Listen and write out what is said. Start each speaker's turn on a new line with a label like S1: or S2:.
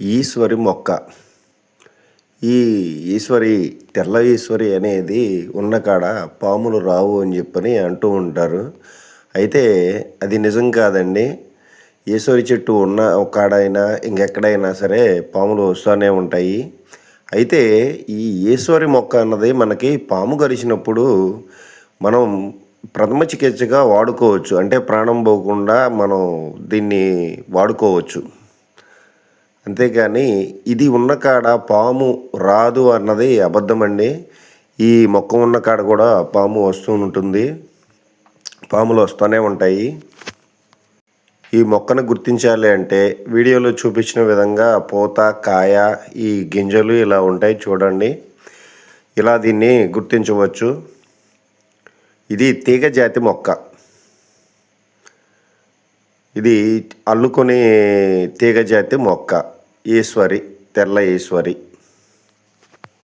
S1: ఈశ్వరి మొక్క. ఈ ఈశ్వరి తెల్ల ఈశ్వరి అనేది ఉన్నకాడ పాములు రావు అని చెప్పని అంటూ ఉంటారు. అయితే అది నిజం కాదండి. ఈశ్వరి చెట్టు ఉన్న కాడైనా ఇంకెక్కడైనా సరే పాములు వస్తూనే ఉంటాయి. అయితే ఈ ఈశ్వరి మొక్క అన్నది మనకి పాము గరిచినప్పుడు మనం ప్రథమ చికిత్సగా వాడుకోవచ్చు. అంటే ప్రాణం పోకుండా మనం దీన్ని వాడుకోవచ్చు. అంతేకాని ఇది ఉన్న కాడ పాము రాదు అన్నది అబద్ధమండి ఈ మొక్క ఉన్న కాడ కూడా పాము వస్తూ ఉంటుంది. పాములు వస్తూనే ఉంటాయి. ఈ మొక్కను గుర్తించాలి అంటే వీడియోలో చూపించిన విధంగా పూత కాయ ఈ గింజలు ఇలా ఉంటాయి చూడండి. ఇలా దీన్ని గుర్తించవచ్చు. ఇది తీగ జాతి మొక్క. ఇది అల్లుకొని తీగ జాతి మొక్క. ఈశ్వరి తెల్ల ఈశ్వరి.